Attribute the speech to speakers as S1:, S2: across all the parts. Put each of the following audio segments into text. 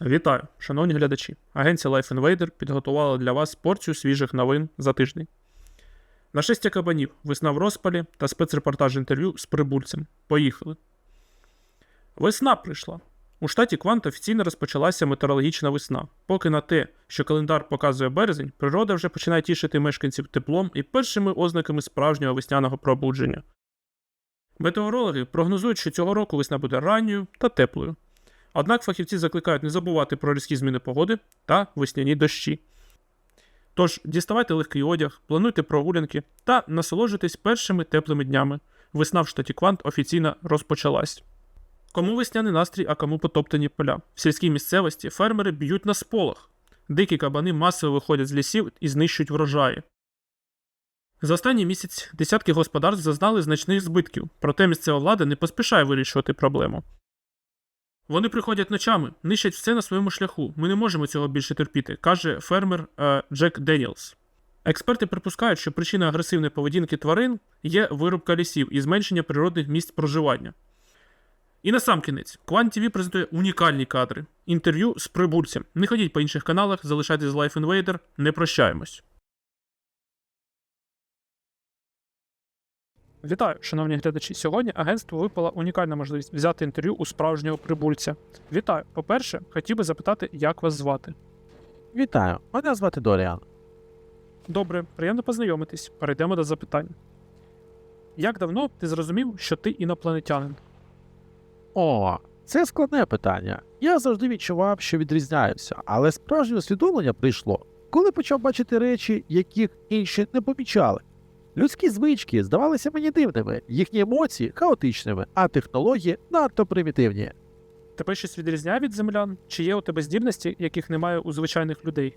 S1: Вітаю, шановні глядачі. Агенція Life Invader підготувала для вас порцію свіжих новин за тиждень. Нашестя кабанів, весна в розпалі та спецрепортаж інтерв'ю з прибульцем. Поїхали. Весна прийшла. У штаті Квант офіційно розпочалася метеорологічна весна. Поки на те, що календар показує березень, природа вже починає тішити мешканців теплом і першими ознаками справжнього весняного пробудження. Метеорологи прогнозують, що цього року весна буде ранньою та теплою. Однак фахівці закликають не забувати про різкі зміни погоди та весняні дощі. Тож діставайте легкий одяг, плануйте прогулянки та насолоджуйтесь першими теплими днями. Весна в штаті Квант офіційно розпочалась. Кому весняний настрій, а кому потоптані поля. В сільській місцевості фермери б'ють на сполох. Дикі кабани масово виходять з лісів і знищують врожаї. За останній місяць десятки господарств зазнали значних збитків, проте місцева влада не поспішає вирішувати проблему. Вони приходять ночами, нищать все на своєму шляху. Ми не можемо цього більше терпіти, каже фермер е, Джек Деніелс. Експерти припускають, що причина агресивної поведінки тварин є вирубка лісів і зменшення природних місць проживання. І насамкінець, Quant TV презентує унікальні кадри. Інтерв'ю з прибульцем. Не ходіть по інших каналах, залишайтесь з Life Invader, не прощаємось. Вітаю, шановні глядачі. Сьогодні агентству випала унікальна можливість взяти інтерв'ю у справжнього прибульця. Вітаю. По-перше, хотів би запитати, як вас звати.
S2: Вітаю, мене звати Доріан.
S1: Добре, приємно познайомитись. Перейдемо до запитань. Як давно ти зрозумів, що ти інопланетянин?
S2: О, це складне питання. Я завжди відчував, що відрізняюся, але справжнє усвідомлення прийшло, коли почав бачити речі, яких інші не помічали. Людські звички здавалися мені дивними, їхні емоції хаотичними, а технології надто примітивні.
S1: Тебе щось відрізняє від землян? Чи є у тебе здібності, яких немає у звичайних людей?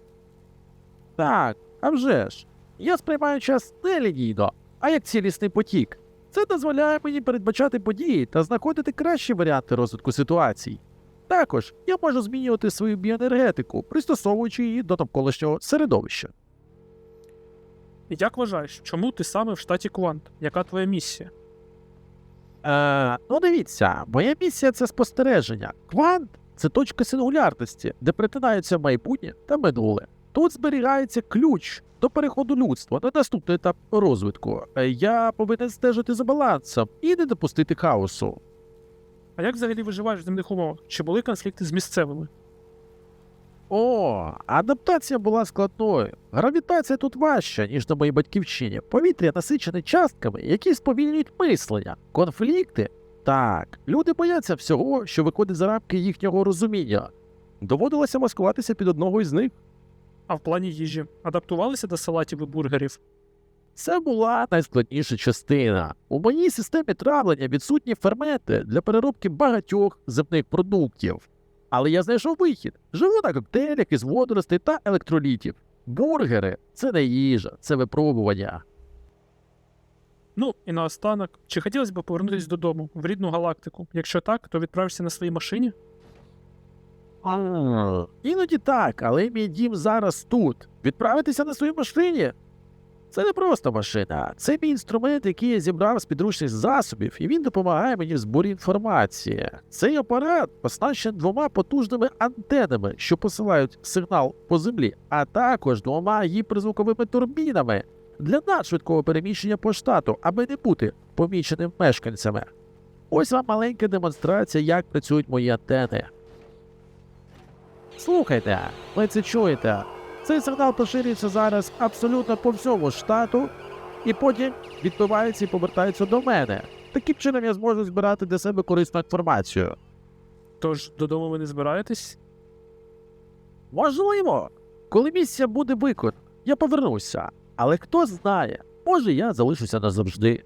S2: Так, а вже ж. Я сприймаю час не лінійно, а як цілісний потік. Це дозволяє мені передбачати події та знаходити кращі варіанти розвитку ситуацій. Також я можу змінювати свою біоенергетику, пристосовуючи її до навколишнього середовища.
S1: Як вважаєш, чому ти саме в штаті Квант? Яка твоя місія?
S2: Е, ну дивіться, моя місія це спостереження. Квант це точка сингулярності, де перетинаються майбутнє та минуле. Тут зберігається ключ до переходу людства на наступний етап розвитку. Е, Я повинен стежити за балансом і не допустити хаосу.
S1: А як взагалі виживаєш в земних умовах? Чи були конфлікти з місцевими?
S2: О, адаптація була складною. Гравітація тут важча, ніж на моїй батьківщині. Повітря насичене частками, які сповільнюють мислення. Конфлікти? Так, люди бояться всього, що виходить за рамки їхнього розуміння. Доводилося маскуватися під одного із них.
S1: А в плані їжі адаптувалися до салатів і бургерів?
S2: Це була найскладніша частина. У моїй системі травлення відсутні ферменти для переробки багатьох земних продуктів. Але я знайшов вихід. Живу на коктейлях із водоростей та електролітів. Бургери це не їжа, це випробування.
S1: Ну і наостанок, чи хотілося б повернутися додому в рідну галактику? Якщо так, то відправишся на своїй машині?
S2: Іноді так, але мій дім зараз тут. Відправитися на своїй машині. Це не просто машина, це мій інструмент, який я зібрав з підручних засобів, і він допомагає мені в зборі інформації. Цей апарат оснащений двома потужними антенами, що посилають сигнал по землі, а також двома гіперзвуковими турбінами для надшвидкого переміщення по штату, аби не бути поміченим мешканцями. Ось вам маленька демонстрація, як працюють мої антени. Слухайте, ви це чуєте? Цей сигнал поширюється зараз абсолютно по всьому штату, і потім відбивається і повертається до мене. Таким чином я зможу збирати для себе корисну інформацію.
S1: Тож додому ви не збираєтесь?
S2: Можливо, коли місія буде виконана, я повернуся. Але хто знає, може я залишуся назавжди.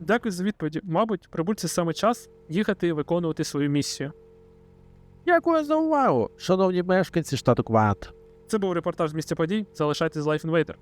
S1: Дякую за відповіді. Мабуть, прибульці саме час їхати і виконувати свою місію.
S2: Дякую за увагу, шановні мешканці штату Квант.
S1: Це був репортаж з місця подій. Залишайтесь з Life Invader.